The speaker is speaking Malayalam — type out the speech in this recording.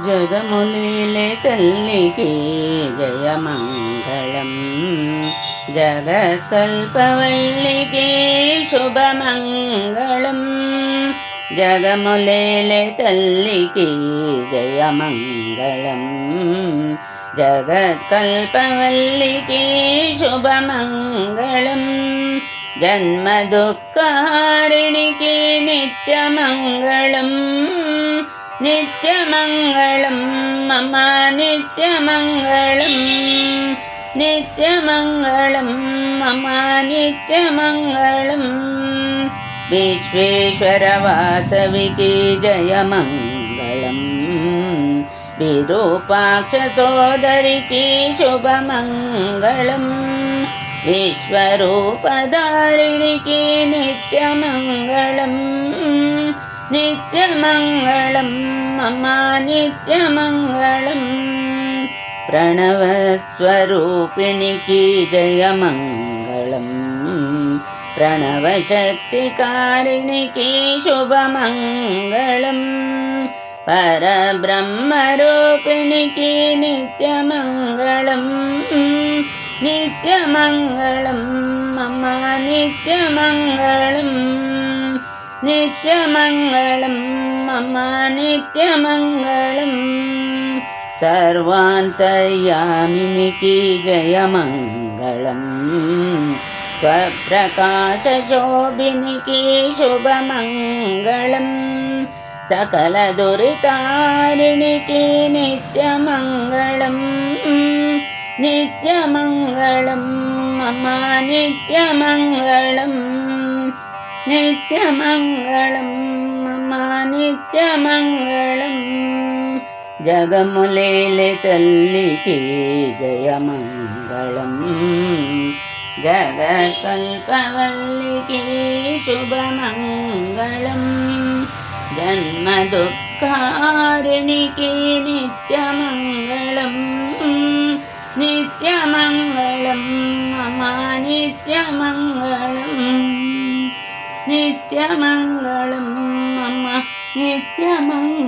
జగములిలే తల్లికి జయమంగళం. జగకల్పవల్లికి శుభమంగళం. జగములేలే తల్లికి జయమంగళం. జగత్కల్పవల్లికి శుభమంగళం. జన్మదుఃఖహారిణికి నిత్యమంగళం. നിത്യമംഗളം മമ നിത്യമംഗളം. നിത്യമംഗളം മമ നിത്യമംഗളം. വിശ്വേശ്വരവാസവികി ജയമംഗളം. വിരൂപാക്ഷ സോദരിക്ക് ശുഭമംഗളം. വിശ്വരൂപധാരിണിക്ക് നിത്യമംഗളം. नित्यमङ्गलं मम नित्यमङ्गलम्। प्रणवस्वरूपिणीकी जयमङ्गलम्। प्रणवशक्तिकारिणिकी शुभमङ्गलम्। परब्रह्मरूपिणीकी नित्यमङ्गलम्। नित्यमङ्गलं मम नित्यमङ्गलम्। നിത്യമംഗളം മമ നിത്യമംഗളം. സർവാന്തര്യാമിനിക്ക് ജയമംഗളം. സ്വപ്രകാശശോഭിനിക്ക് ശുഭമംഗളം. सकलदुरितारिणिके नित्यमङ्गलम् नित्यमङ्गलं मम नित्यमङ्गलम् നിത്യമംഗളം മമാ നിത്യമംഗളം ജഗമുലേലെ തല്ലിക്ക് ജയമംഗളം. ജഗകൽപവല്ലിക്ക് ശുഭമംഗളം. ജന്മദുഃഖാരുണിക്ക് നിത്യമംഗളം. നിത്യമംഗളം മമാ നിത്യമംഗളം నిత్యమంగళం అమ్మ నిత్యమంగళం